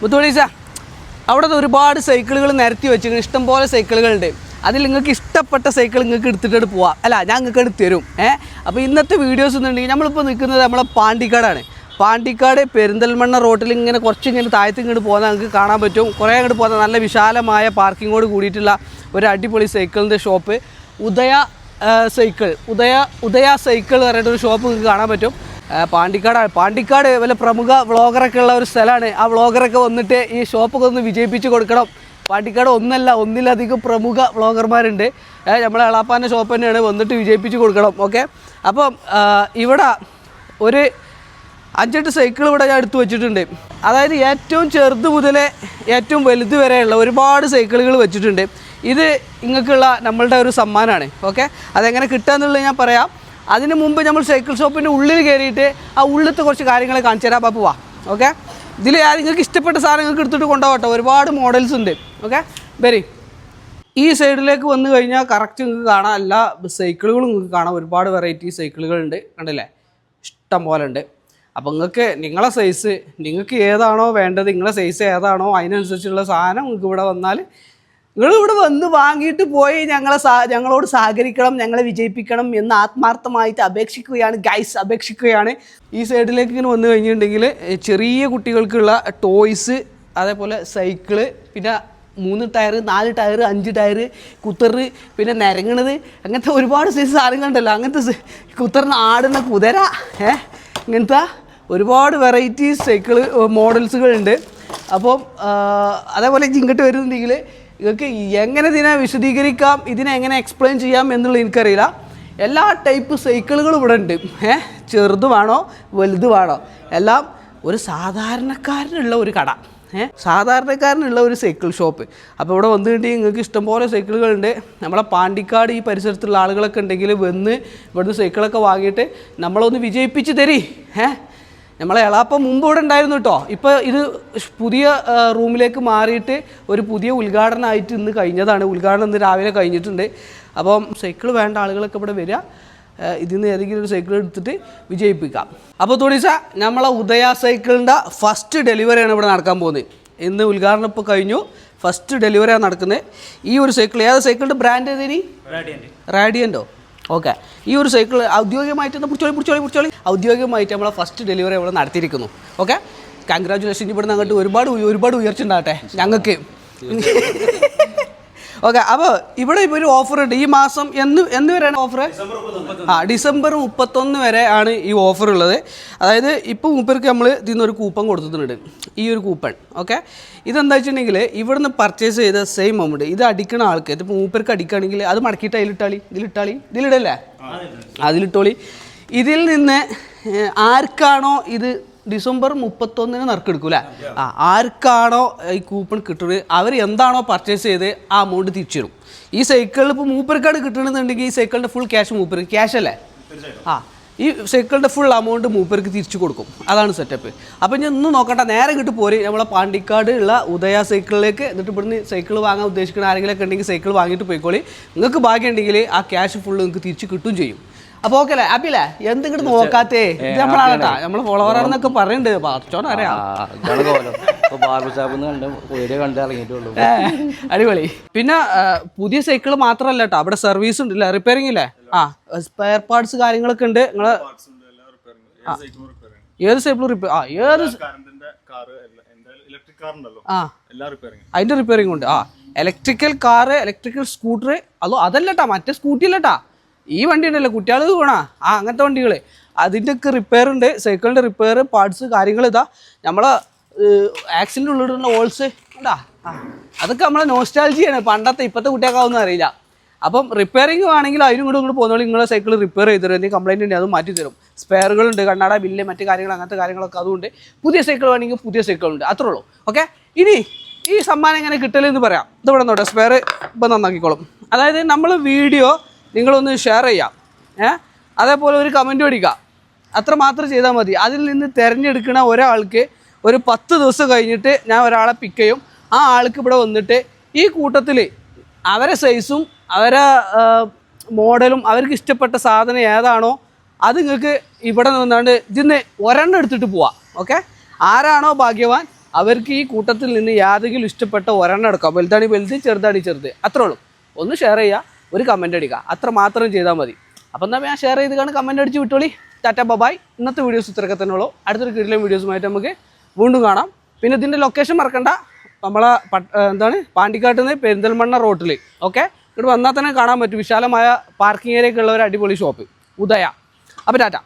മുത്തുമണീസ അവിടെ ഒരുപാട് സൈക്കിളുകൾ നിരത്തി വെച്ചിരിക്കുന്നു. ഇഷ്ടംപോലെ സൈക്കിളുകളുണ്ട്. അതിൽ നിങ്ങൾക്ക് ഇഷ്ടപ്പെട്ട സൈക്കിൾ നിങ്ങൾക്ക് എടുത്തിട്ട് പോവാം. അല്ല ഞാൻ നിങ്ങൾക്ക് എടുത്ത് തരും. ഏഹ് അപ്പോൾ ഇന്നത്തെ വീഡിയോസ് എന്നുണ്ടെങ്കിൽ നമ്മളിപ്പോൾ നിൽക്കുന്നത് നമ്മളെ പാണ്ടിക്കാടാണ്. പാണ്ടിക്കാട് പെരിന്തൽമണ്ണ റോട്ടിൽ ഇങ്ങനെ കുറച്ച് ഇങ്ങനെ താഴത്ത് ഇങ്ങോട്ട് പോകുന്ന നിങ്ങൾക്ക് കാണാൻ പറ്റും. കുറേ അങ്ങോട്ട് പോകുന്ന നല്ല വിശാലമായ പാർക്കിങ്ങോട് കൂടിയിട്ടുള്ള ഒരു അടിപൊളി സൈക്കിളിന്റെ shop. Udaya cycle. Udaya Udaya cycle പറഞ്ഞിട്ടൊരു ഷോപ്പ് നിങ്ങൾക്ക് കാണാൻ പറ്റും. പാണ്ടിക്കാടാണ് പാണ്ടിക്കാട് വല്ല പ്രമുഖ വ്ളോഗറൊക്കെ ഉള്ള ഒരു സ്ഥലമാണ്. ആ വ്ളോഗറൊക്കെ വന്നിട്ട് ഈ ഷോപ്പൊക്കെ ഒന്ന് വിജയിപ്പിച്ച് കൊടുക്കണം. പാണ്ടിക്കാട് ഒന്നല്ല ഒന്നിലധികം പ്രമുഖ വ്ളോഗർമാരുണ്ട് നമ്മളെ എളാപ്പാന്റെ ഷോപ്പ് തന്നെയാണ്. വന്നിട്ട് വിജയിപ്പിച്ച് കൊടുക്കണം. ഓക്കെ? അപ്പം ഇവിടെ ഒരു അഞ്ചെട്ട് സൈക്കിൾ ഇവിടെ ഞാൻ എടുത്തു വെച്ചിട്ടുണ്ട്. അതായത് ഏറ്റവും ചെറുത് മുതൽ ഏറ്റവും വലുത് വരെയുള്ള ഒരുപാട് സൈക്കിളുകൾ വെച്ചിട്ടുണ്ട്. ഇത് നിങ്ങൾക്കുള്ള നമ്മളുടെ ഒരു സമ്മാനമാണ് ഓക്കെ? അതെങ്ങനെ കിട്ടുക എന്നുള്ളത് ഞാൻ പറയാം. അതിന് മുമ്പ് നമ്മൾ സൈക്കിൾ ഷോപ്പിന്റെ ഉള്ളിൽ കയറിയിട്ട് ആ ഉള്ളിലത്തെ കുറച്ച് കാര്യങ്ങൾ കാണിച്ചു തരാം. അപ്പോൾ വാ. ഓക്കെ? ഇതിൽ നിങ്ങൾക്ക് ഇഷ്ടപ്പെട്ട സാധനം നിങ്ങൾക്ക് എടുത്തിട്ട് കൊണ്ടുപോകട്ടെ ഒരുപാട് മോഡൽസ് ഉണ്ട്. ഓക്കെ? വെരി. ഈ സൈഡിലേക്ക് വന്നു കഴിഞ്ഞാൽ കറക്റ്റ് നിങ്ങൾക്ക് കാണാം. എല്ലാ സൈക്കിളുകളും നിങ്ങൾക്ക് കാണാം. ഒരുപാട് വെറൈറ്റി സൈക്കിളുകളുണ്ട് കണ്ടില്ലേ? ഇഷ്ടം പോലെ ഉണ്ട്. അപ്പോൾ നിങ്ങൾക്ക് നിങ്ങളെ സൈസ് നിങ്ങൾക്ക് ഏതാണോ വേണ്ടത് നിങ്ങളെ സൈസ് ഏതാണോ അതിനനുസരിച്ചുള്ള സാധനം നിങ്ങൾക്ക് ഇവിടെ വന്നാൽ നിങ്ങൾ ഇവിടെ വന്ന് വാങ്ങിയിട്ട് പോയി ഞങ്ങളെ ഞങ്ങളോട് സഹകരിക്കണം ഞങ്ങളെ വിജയിപ്പിക്കണം എന്ന് ആത്മാർത്ഥമായിട്ട് അപേക്ഷിക്കുകയാണ്. ഗൈസ് അപേക്ഷിക്കുകയാണ്. ഈ സൈഡിലേക്ക് ഇങ്ങനെ വന്നു കഴിഞ്ഞിട്ടുണ്ടെങ്കിൽ ചെറിയ കുട്ടികൾക്കുള്ള ടോയ്സ് അതേപോലെ സൈക്കിൾ പിന്നെ മൂന്ന് ടയർ നാല് ടയർ അഞ്ച് ടയർ കുത്തറ് പിന്നെ നിരങ്ങണത് അങ്ങനത്തെ ഒരുപാട് സൈസ് സാധനങ്ങളുണ്ടല്ലോ. അങ്ങനത്തെ കുത്തറിന് ആടുന്ന കുതിര ഏ ഇങ്ങനത്തെ ഒരുപാട് വെറൈറ്റി സൈക്കിൾ മോഡൽസുകളുണ്ട് അപ്പം അതേപോലെ ഇങ്ങോട്ട് വരുന്നുണ്ടെങ്കിൽ നിങ്ങൾക്ക് എങ്ങനെ ഇതിനെ വിശദീകരിക്കാം ഇതിനെ എങ്ങനെ എക്സ്പ്ലെയിൻ ചെയ്യാം എന്നുള്ളത് എനിക്കറിയില്ല. എല്ലാ ടൈപ്പ് സൈക്കിളുകളും ഇവിടെ ഉണ്ട്. ഏഹ് ചെറുത് വേണോ വലുത് വേണോ? എല്ലാം ഒരു സാധാരണക്കാരനുള്ള ഒരു കട. ഏഹ് സാധാരണക്കാരനുള്ള ഒരു സൈക്കിൾ ഷോപ്പ് അപ്പോൾ ഇവിടെ വന്നു കഴിഞ്ഞാൽ നിങ്ങൾക്ക് ഇഷ്ടംപോലെ സൈക്കിളുകളുണ്ട് നമ്മളെ പാണ്ടിക്കാട് ഈ പരിസരത്തുള്ള ആളുകളൊക്കെ ഉണ്ടെങ്കിൽ വന്ന് ഇവിടുന്ന് സൈക്കിളൊക്കെ വാങ്ങിയിട്ട് നമ്മളൊന്ന് വിജയിപ്പിച്ച് തരി. ഏഹ് നമ്മളെ എളാപ്പം മുമ്പ് ഇവിടെ ഉണ്ടായിരുന്നു കേട്ടോ ഇപ്പോൾ ഇത് പുതിയ റൂമിലേക്ക് മാറിയിട്ട് ഒരു പുതിയ ഉദ്ഘാടനമായിട്ട് ഇന്ന് കഴിഞ്ഞതാണ്. ഉദ്ഘാടനം ഇന്ന് രാവിലെ കഴിഞ്ഞിട്ടുണ്ട്. അപ്പം സൈക്കിൾ വേണ്ട ആളുകളൊക്കെ ഇവിടെ വരിക ഇതിൽ നിന്ന് ഏതെങ്കിലും ഒരു സൈക്കിൾ എടുത്തിട്ട് വിജയിപ്പിക്കാം. അപ്പോൾ തുണിസ നമ്മളെ ഉദയ സൈക്കിളിന്റെ ഫസ്റ്റ് ഡെലിവറിയാണ് ഇവിടെ നടക്കാൻ പോകുന്നത്. ഇന്ന് ഉദ്ഘാടനം ഇപ്പോൾ കഴിഞ്ഞു. ഫസ്റ്റ് ഡെലിവറിയാണ് നടക്കുന്നത്. ഈ ഒരു സൈക്കിൾ ഏത് സൈക്കിളിന്റെ ബ്രാൻഡ് ഏതേനി റാഡിയന്റോ ഓക്കെ. ഈ ഒരു സൈക്കിൾ ഔദ്യോഗികമായിട്ട് ഒന്ന് പിടിച്ചോളി പിടിച്ചോളി പിടിച്ചോളി. ഔദ്യോഗികമായിട്ട് നമ്മളെ ഫസ്റ്റ് ഡെലിവറി ഇവിടെ നടത്തിയിരിക്കുന്നു. ഓക്കെ. കൺഗ്രാജുലേഷൻ ഇവിടുന്ന് അങ്ങോട്ട് ഒരുപാട് ഒരുപാട് ഉയർച്ച ഉണ്ടാകട്ടെ ഞങ്ങൾക്ക്. ഓക്കെ അപ്പോൾ ഇവിടെ ഇപ്പോൾ ഒരു ഓഫർ ഉണ്ട്. ഈ മാസം എന്ന് എന്ന് വരെയാണ് ഓഫർ ആ ഡിസംബർ മുപ്പത്തൊന്ന് വരെ ആണ് ഈ ഓഫർ ഉള്ളത്. അതായത് ഇപ്പോൾ മൂപ്പർക്ക് നമ്മൾ ഇതിൽ നിന്ന് ഒരു കൂപ്പൺ കൊടുത്തിട്ടുണ്ട്. ഈ ഒരു കൂപ്പൺ ഓക്കെ ഇതെന്താ വെച്ചിട്ടുണ്ടെങ്കിൽ ഇവിടുന്ന് പർച്ചേസ് ചെയ്ത സെയിം എമൗണ്ട് ഇത് അടിക്കണ ആൾക്ക് ഇതിപ്പോൾ മൂപ്പർക്ക് അടിക്കുകയാണെങ്കിൽ അത് മടക്കിയിട്ട് അതിലിട്ടാളി ഇതിലിട്ടാളി ഇതിലിടല്ലേ? അതിലിട്ടോളി. ഇതിൽ നിന്ന് ആർക്കാണോ ഇത് ഡിസംബർ മുപ്പത്തൊന്നിന് നറുക്കെടുക്കൂല ആ ആർക്കാണോ ഈ കൂപ്പൺ കിട്ടുന്നത് അവർ എന്താണോ പർച്ചേസ് ചെയ്ത് ആ അമൗണ്ട് തിരിച്ചു തരും ഈ സൈക്കിളിൽ ഇപ്പോൾ മൂപ്പർക്കാണ് കിട്ടണമെന്നുണ്ടെങ്കിൽ ഈ സൈക്കിളിന്റെ ഫുൾ ക്യാഷ് മൂപ്പർക്ക് ക്യാഷ് അല്ലേ? ആ ഈ സൈക്കിളിന്റെ ഫുൾ എമൗണ്ട് മൂപ്പർക്ക് തിരിച്ചു കൊടുക്കും. അതാണ് സെറ്റപ്പ് അപ്പം ഞാൻ ഒന്നും നോക്കണ്ട നേരെ കിട്ടി പോരെ. നമ്മളെ പാണ്ടിക്കാട് ഉള്ള ഉദയ സൈക്കിളിലേക്ക് എന്നിട്ട് ഇവിടുന്ന് സൈക്കിൾ വാങ്ങാൻ ഉദ്ദേശിക്കുന്ന ആരെങ്കിലുമൊക്കെ ഉണ്ടെങ്കിൽ സൈക്കിൾ വാങ്ങിയിട്ട് പോയിക്കോളി. നിങ്ങൾക്ക് ഭാഗ്യം ഉണ്ടെങ്കിൽ ആ ക്യാഷ് ഫുള്ള് നിങ്ങൾക്ക് തിരിച്ച് കിട്ടും ചെയ്യും. അപ്പോൾ ഓക്കെ അല്ലേ? ഹാപ്പിയല്ലേ എന്തെങ്കിലും നോക്കാത്തേ? ഇത് നമ്മളാണട്ടാ ഫോളോവർ ഫോളോവറാണെന്നൊക്കെ പറയുന്നുണ്ട് പറച്ചോനെ അറിയാം. അടിപൊളി. പിന്നെ പുതിയ സൈക്കിൾ മാത്രമല്ല കേട്ടോ അവിടെ സർവീസ് ഇല്ല റിപ്പയറിംഗ് ഇല്ലേ? ആ സ്പെയർ പാർട്സ് കാര്യങ്ങളൊക്കെ ഉണ്ട്. നിങ്ങൾ ഏത് സൈക്കിൾ റിപ്പയർ ആ ഏത് അതിന്റെ റിപ്പയറിംഗ് ഉണ്ട്. ആ ഇലക്ട്രിക്കൽ കാറ് ഇലക്ട്രിക്കൽ സ്കൂട്ടർ അതോ അതല്ലട്ടാ മറ്റേ സ്കൂട്ടി അല്ലട്ടാ ഈ വണ്ടി ഉണ്ടല്ലോ കുട്ടികൾ പോണാ ആ അങ്ങനത്തെ വണ്ടികൾ അതിന്റെയൊക്കെ റിപ്പയർ ഉണ്ട് സൈക്കിളിന്റെ റിപ്പയർ പാർട്സ് കാര്യങ്ങൾ ഇതാ. നമ്മളെ ആക്സിഡന്റ് ഉള്ളിടുന്ന ഹോൾസ് ഉണ്ടാ അതൊക്കെ നമ്മളെ നോസ്റ്റാലജിയാണ് പണ്ടത്തെ ഇപ്പോഴത്തെ കുട്ടികൾക്കാവുന്ന അറിയില്ല. അപ്പം റിപ്പയറിംഗ് വേണമെങ്കിൽ അതിനും കൂടെ ഇങ്ങോട്ട് പോകുന്നോളൂ നിങ്ങളെ സൈക്കിൾ റിപ്പയർ ചെയ്ത് തരും. എന്തെങ്കിലും കംപ്ലൈന്റ് ഉണ്ടെങ്കിൽ അത് മാറ്റി തരും. സ്പെയറുകളുണ്ട് കണ്ണാട ബില്ല് മറ്റു കാര്യങ്ങൾ അങ്ങനത്തെ കാര്യങ്ങളൊക്കെ അതുകൊണ്ട് പുതിയ സൈക്കിൾ വേണമെങ്കിൽ പുതിയ സൈക്കിളുണ്ട് അത്രേ ഉള്ളൂ. ഓക്കെ ഇനി ഈ സമ്മാനം എങ്ങനെ കിട്ടലെന്ന് പറയാം. ഇതിവിടെ നോട്ടെ സ്പെയർ ഇപ്പം നന്നാക്കിക്കോളും. അതായത് നമ്മൾ വീഡിയോ നിങ്ങളൊന്ന് ഷെയർ ചെയ്യാം. ഏ? അതേപോലെ ഒരു കമന്റ് പഠിക്കാം. അത്ര മാത്രം ചെയ്താൽ മതി. അതിൽ നിന്ന് തിരഞ്ഞെടുക്കുന്ന ഒരാൾക്ക് ഒരു പത്ത് ദിവസം കഴിഞ്ഞിട്ട് ഞാൻ ഒരാളെ പിക്ക് ചെയ്യും. ആ ആൾക്ക് ഇവിടെ വന്നിട്ട് ഈ കൂട്ടത്തിൽ അവരെ സൈസും അവരെ മോഡലും അവർക്ക് ഇഷ്ടപ്പെട്ട സാധനം ഏതാണോ അത് നിങ്ങൾക്ക് ഇവിടെ നിന്നാണ്ട് ഇതിന്ന് ഒരെണ്ണം എടുത്തിട്ട് പോവാം. ഓക്കെ ആരാണോ ഭാഗ്യവാൻ അവർക്ക് ഈ കൂട്ടത്തിൽ നിന്ന് യാതെങ്കിലും ഇഷ്ടപ്പെട്ട ഒരെണ്ണം എടുക്കാം. വലുതാണി വലുത് ചെറുതാണി ചെറുത്. അത്രേ ഉള്ളൂ. ഒന്ന് ഷെയർ ചെയ്യുക ഒരു കമന്റ് അടിക്കുക. അത്ര മാത്രം ചെയ്താൽ മതി. അപ്പം എന്നാൽ ഞാൻ ഷെയർ ചെയ്ത് കാണും കമന്റ് അടിച്ച് വിട്ടോളി. ടാറ്റ ബബായ് ഇന്നത്തെ വീഡിയോസ് ഇത്രയൊക്കെ തന്നെ ഉള്ളൂ. അടുത്തൊരു കീഴിലെ വീഡിയോസുമായിട്ട് നമുക്ക് വീണ്ടും കാണാം. പിന്നെ ഇതിന്റെ ലൊക്കേഷൻ മറക്കണ്ട. നമ്മളെ എന്താണ്? പാണ്ടിക്കാട്ടിൽ നിന്ന് പെരിന്തൽമണ്ണ റോട്ടിൽ ഓക്കെ ഇവിടെ വന്നാൽ തന്നെ കാണാൻ പറ്റും. വിശാലമായ പാർക്കിംഗ് ഏരിയൊക്കെ ഉള്ള ഒരു അടിപൊളി ഷോപ്പ് ഉദയ. അപ്പോൾ ടാറ്റ.